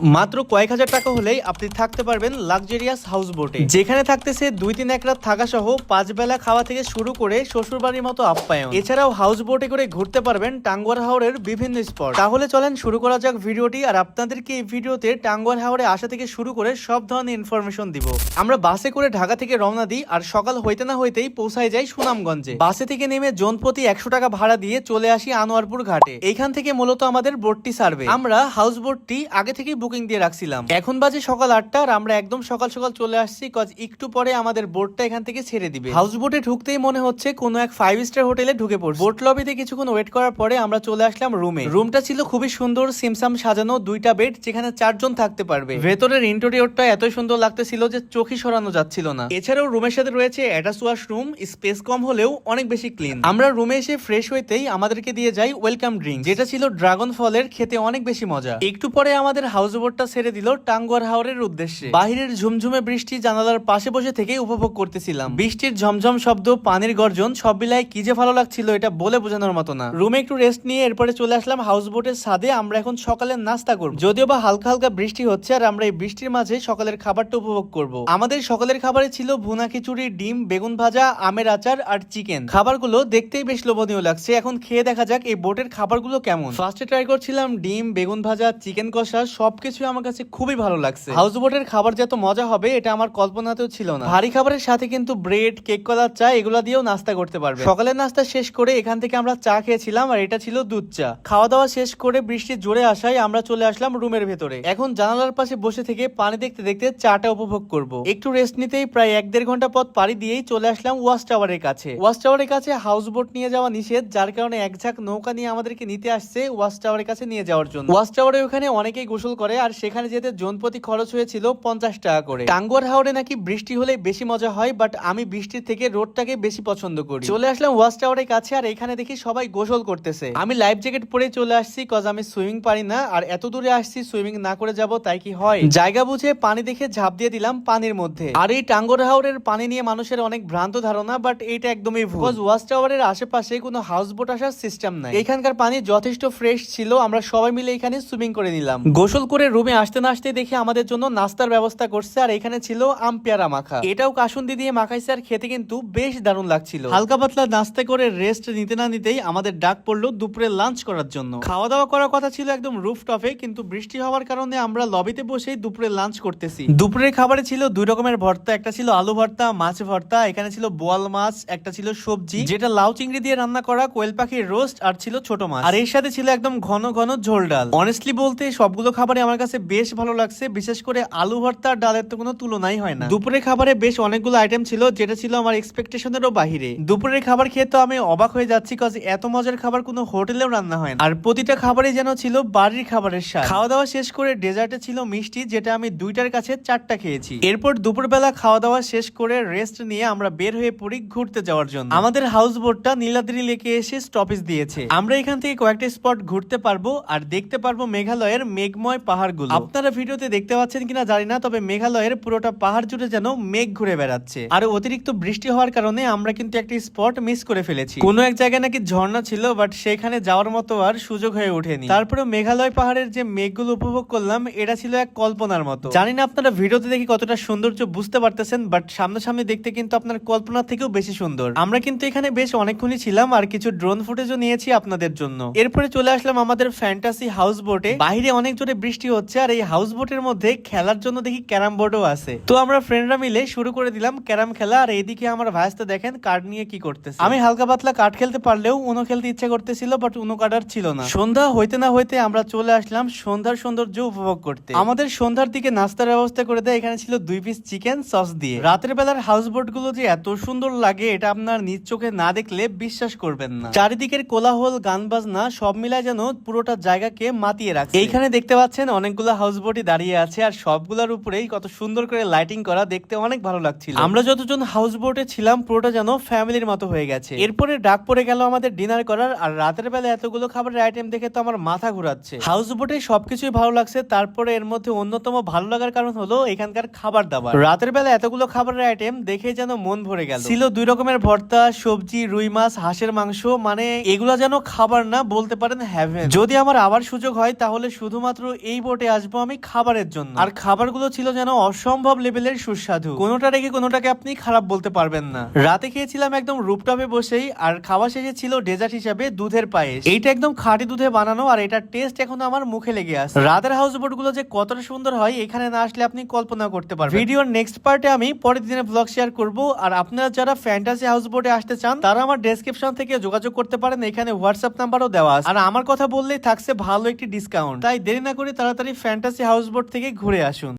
মাত্র কয়েক হাজার টাকা হলেই আপনি থাকতে পারবেন লাক্সারিয়াস হাউস বোটে যেখানে থাকতেছে দুই তিন এক রাত থাকা সহ পাঁচ বেলা খাওয়া থেকে শুরু করে শ্বশুর বাড়ির মতো আপ্যায়ন। এছাড়াও হাউস বোটে করে ঘুরতে পারবেন টাঙ্গুয়ার হাওরের বিভিন্ন স্পট তাহলে চলেন শুরু করা যাক ভিডিওটি আর আপনাদেরকে এই ভিডিওতে টাঙ্গুয়ার হাওরে আসা থেকে শুরু করে সব ধরনের ইনফরমেশন দিব। আমরা বাসে করে ঢাকা থেকে রওনা দিই আর সকাল হইতে না হইতেই পৌঁছায় যাই সুনামগঞ্জে। বাসে থেকে নেমে জন প্রতি একশো টাকা ভাড়া দিয়ে চলে আসি আনোয়ারপুর ঘাটে। এইখান থেকে মূলত আমাদের বোটটি সার্ভে। আমরা হাউস বোটটি আগে থেকেই বুকিং দিয়ে রাখছিলাম। এখন বাজে সকাল আটটা আর আমরা একদম সকাল সকাল চলে আসছি কজ একটু পরে আমাদের বোটটা এখান থেকে ছেড়ে দিবে। হাউস বোটে ঢুকতেই মনে হচ্ছে কোনো এক ফাইভ স্টার হোটেলে ঢুকে পড়ছে। বোট লবিতে কিছুক্ষণ ওয়েট করার পরে আমরা চলে আসলাম রুমে রুমটা ছিল খুবই সুন্দর, সিমসাম সাজানো দুইটা বেড যেখানে চারজন থাকতে পারবে। ভেতরের ইন্টেরিয়রটা এত সুন্দর লাগতেছিল যে চোখই সরানো যাচ্ছিল না। এছাড়াও রুমের সাথে রয়েছে অ্যাটাচ ওয়াশরুম স্পেস কম হলেও অনেক বেশি ক্লিন আমরা রুমে এসে ফ্রেশ হইতেই আমাদেরকে দিয়ে যাই ওয়েলকাম ড্রিঙ্ক যেটা ছিল ড্রাগন ফলের খেতে অনেক বেশি মজা। একটু পরে আমাদের হাউস বোটটা ছেড়ে দিল টাঙ্গুয়ার হাওরের উদ্দেশ্যে। বাহিরের ঝুমঝুমে বৃষ্টি জানালার পাশে বসে থেকেই উপভোগ করতেছিলাম। বৃষ্টির ঝমঝম শব্দ, পানির গর্জন, সব মিলায় কি যে ভালো লাগছিল এটা বলে বোঝানোর মতো না। রুমে একটু রেস্ট নিয়ে এরপরে চলে আসলাম হাউস বোটের ছাদে। আমরা এখন সকালের নাস্তা করব। যদিও বা হালকা হালকা বৃষ্টি হচ্ছে আর আমরা এই বৃষ্টির মাঝে সকালের খাবারটা উপভোগ করব। আমাদের সকালের খাবারে ছিল ভুনা খিচুড়ি, ডিম, বেগুন ভাজা, আমের আচার আর চিকেন। খাবারগুলো দেখতেই বেশ লোভনীয় লাগছে। এখন খেয়ে দেখা যাক এই বোটের খাবারগুলো কেমন। ফার্স্টে ট্রাই করছিলাম ডিম, বেগুন ভাজা, চিকেন কষা সবকিছু আমার কাছে খুবই ভালো লাগছে। হাউস বোটের খাবার যে এত মজা হবে এটা আমার কল্পনাতেও ছিল না। ভারী খাবারের সাথে কিন্তু ব্রেড কেক কলার চা এগুলো দিয়েও নাস্তা করতে পারবে। সকালের নাস্তা শেষ করে এখান থেকে আমরা চা খেয়েছিলাম আর এটা ছিল দুধ চা। খাওয়া দাওয়া শেষ করে বৃষ্টি জোরে আসায় আমরা চলে আসলাম রুমের ভেতরে। এখন জানালার পাশে বসে থেকে পানি দেখতে দেখতে চাটা উপভোগ করব। একটু রেস্ট নিতেই প্রায় এক দেড় ঘণ্টা পথ পাড়ি দিয়েই চলে আসলাম ওয়াশ টাওয়ারের কাছে। ওয়াশ টাওয়ারের কাছে হাউস বোট নিয়ে যাওয়া নিষেধ যার কারণে এক ঝাঁক নৌকা নিয়ে আমাদেরকে নিতে আসছে ওয়াশ টাওয়ারের কাছে নিয়ে যাওয়ার জন্য। ওয়াশ টাওয়ারে ওখানে অনেকেই গোসল করে আর সেখানে যেতে জনপ্রতি খরচ হয়েছিল পঞ্চাশ টাকা করে। টাঙ্গুয়ার হাওড়ে নাকি বৃষ্টি হলে বেশি মজা হয় বাট আমি বৃষ্টির থেকে রোডটাকে বেশি পছন্দ করি। চলে আসলাম ওয়াশ টাওয়ারের কাছে, আর এখানে দেখি সবাই গোসল করতেছে। আমি লাইফ জ্যাকেট পরে চলে আসছি কজ আমি সুইমিং পারি না, আর এত দূরে আসছি, সুইমিং না করে যাব, তাই কি হয় জায়গা বুঝে পানি দেখে ঝাঁপ দিয়ে দিলাম পানির মধ্যে। আর এই টাঙ্গর হাওরের পানি নিয়ে মানুষের অনেক ভ্রান্ত ধারণা বাট এটা একদমই ভুল। কজ ওয়াশ টাওয়ারের আশেপাশে কোনো হাউস বোট আসার সিস্টেম নাই। এখানকার পানি যথেষ্ট ফ্রেশ ছিল, আমরা সবাই মিলে এখানে সুইমিং করে নিলাম। গোসল করে রুমে আসতে না আসতে দেখে আমাদের জন্য নাস্তার ব্যবস্থা করছে, আর এখানে ছিল আম পেয়ারা মাখা। এটাও কাসুন্দি দিয়ে মাখাইছে, আর খেতে কিন্তু বেশ দারুণ লাগছিল। হালকা পাতলা নাস্তা করে রেস্ট নিতে না নিতেই আমাদের ডাক পড়ল দুপুরে লাঞ্চ করার জন্য। খাওয়া দাওয়া করার কথা ছিল একদম রুফ টপে কিন্তু বৃষ্টি হওয়ার কারণে আমরা লবিতে বসেই দুপুরে লাঞ্চ করতেছি। দুপুরের খাবারে ছিল দুই রকমের ভর্তা, একটা ছিল আলু ভর্তা, মাছ ভর্তা, এখানে ছিল বোয়াল মাছ, একটা ছিল সবজি, যেটা লাউ চিংড়ি দিয়ে রান্না করা কোয়েল পাখির রোস্ট আর ছিল ছোট মাছ। আর এর সাথে ছিল একদম ঘন ঘন ঝোল ডাল। অনেস্টলি বলতে সবগুলো খাবারে আমার কাছে বেশ ভালো লাগছে। বিশেষ করে আলু ভর্তা ডালের তো কোনো তুলনাই হয় না। দুপুরের খাবারে বেশ অনেকগুলো আইটেম ছিল যেটা ছিল আমার এক্সপেকটেশনেরও বাহিরে। দুপুরের খাবার খেয়ে তো আমি অবাক হয়ে যাচ্ছি কজ এত মজার খাবার কোনো হোটেলেও রান্না হয় না। আর প্রতিটা খাবারে যেন ছিল বাড়ির খাবারের স্বাদ। খাওয়া দাওয়া শেষ করে ডেজার্টে ছিল মিষ্টি যেটা আমি দুইটার কাছে চারটা খেয়েছি। এরপর দুপুরবেলা খাওয়া দাওয়া শেষ করে রেস্ট নিয়ে আমরা বের হয়ে পড়ি ঘুরতে যাওয়ার জন্য। আমাদের হাউস বোটটা নীলাদ্রি লেকে এসে স্টপেজ দিয়েছে। আমরা এখান থেকে কয়েকটা স্পট ঘুরতে পারব আর দেখতে পারব মেঘালয়ের মেঘময় পাহাড়গুলো। আপনারা ভিডিওতে দেখতে পাচ্ছেন কিনা জানি না, তবে মেঘালয়ের পুরোটা পাহাড় জুড়ে যেন মেঘ ঘুরে বেড়াচ্ছে। আর অতিরিক্ত বৃষ্টি হওয়ার কারণে আমরা কিন্তু একটি স্পট মিস করে ফেলেছি। কোনো এক জায়গায় নাকি ঝর্ণা ছিল, বাট সেখানে যাওয়ার মতো আর সুযোগ হয়ে ওঠেনি। তারপরে মেঘালয় পাহাড়ের যে মেঘগুলো উপভোগ করলাম, এটা ছিল এক কল্পনার মতো। জানি না আপনারা ভিডিওতে দেখি কতটা সৌন্দর্য বুঝতে পারতেছেন, বাট সামনাসামনি দেখতে কিন্তু আপনার কল্পনার থেকেও বেশি সুন্দর। আমরা কিন্তু এখানে বেশ অনেকক্ষণই ছিলাম আর কিছু ড্রোন ফুটেজও নিয়েছি আপনাদের জন্য। এরপরে চলে আসলাম আমাদের ফ্যান্টাসি হাউস বোটে বাইরে অনেক জোরে বৃষ্টি হচ্ছে আর এই হাউস বোটের মধ্যে খেলার জন্য দেখি ক্যারাম বোর্ডও আছে। তো আমরা ফ্রেন্ডরা মিলে শুরু করে দিলাম ক্যারাম খেলা। আর এইদিকে আমার ভাইসটা দেখেন কার্ড নিয়ে কি করতেছে। আমি হালকা পাতলা কার্ড খেলতে পারলেও উনো খেলতে ইচ্ছা করতেছিল বাট উনো কার্ড আর ছিল না। সন্ধ্যা হইতে না হইতে আমরা চলে আসলাম সন্ধ্যার সৌন্দর্য উপভোগ করতে। আমাদের সন্ধ্যার দিকে নাস্তার ব্যবস্থা করে দেয়, এখানে ছিল দুই পিস চিকেন সস দিয়ে। রাতের বেলার হাউস বোটগুলো যে এত সুন্দর লাগে, এটা আপনার নিজ চোখে না দেখলে বিশ্বাস করবেন না। চারিদিকের কোলাহল গান বাজনা সব মিলায় যেন পুরোটা জায়গাকে মাতিয়ে রাখছে। এইখানে দেখতে পাচ্ছেন অনেকগুলো হাউস বোটই দাঁড়িয়ে আছে আর সবগুলোর উপরেই কত সুন্দর করে লাইটিং করা দেখতে অনেক ভালো লাগছিল। আমরা যতজন হাউস বোটে ছিলাম পুরোটা যেন ফ্যামিলির মতো হয়ে গেছে। এরপরে ডাক পড়ে গেল আমাদের ডিনার করার আর রাতের বেলা এতগুলো খাবারের আইটেম দেখে তো আমার মাথা ঘুরাচ্ছে। হাউস বোটে সবকিছুই ভালো লাগছে তারপরে এর মধ্যে অন্যতম ভালো লাগার কারণ হলো এখানকার খাবার দাবার। রাতের বেলা এতগুলো খাবারের আইটেম দেখে যেন মন ভরে গেল। ছিল দুই রকমের ভর্তা সবজি রুই মাছ হাঁসের মাংস মানে এগুলা যেন খাবার না বলতে পারেন হ্যাভেন যদি আমার আবার সুযোগ হয় তাহলে শুধুমাত্র এই বোটে আসব আমি খাবারের জন্য। আর খাবারগুলো ছিল যেন অসম্ভব লেভেলের সুস্বাদু। কোনোটা রেখে কোনোটাকে আপনি খারাপ বলতে পারবেন না। রাতে খেয়েছিলাম একদম রুপটপে বসেই আর খাওয়া শেষে ছিল ডেজার্ট হিসাবে দুধের পায়েস। এইটা একদম খাঁটি দুধে বানানো আর এটার টেস্ট এখন আমার মুখে লেগে আছে। রাতের হাউস বোটগুলো যে কতটা সুন্দর হয় এখানে না আসলে আপনি কল্পনা করতে পারবেন ভিডিওর নেক্সট পার্টে আমি পরের দিনের ব্লগ শেয়ার করব আর আপনারা যারা ফ্যান্টাসি হাউস বোটে আসতে চান তারা আমার ডেসক্রিপশন থেকে যোগাযোগ করতে পারেন। এখানে হোয়াটসঅ্যাপ নাম্বারও দেওয়া আছে। আর আমার কথা বললেই থাকছে ভালো একটি ডিসকাউন্ট তাই দেরি না করে তাড়াতাড়ি ফ্যান্টাসি হাউস বোট থেকে ঘুরে আসুন।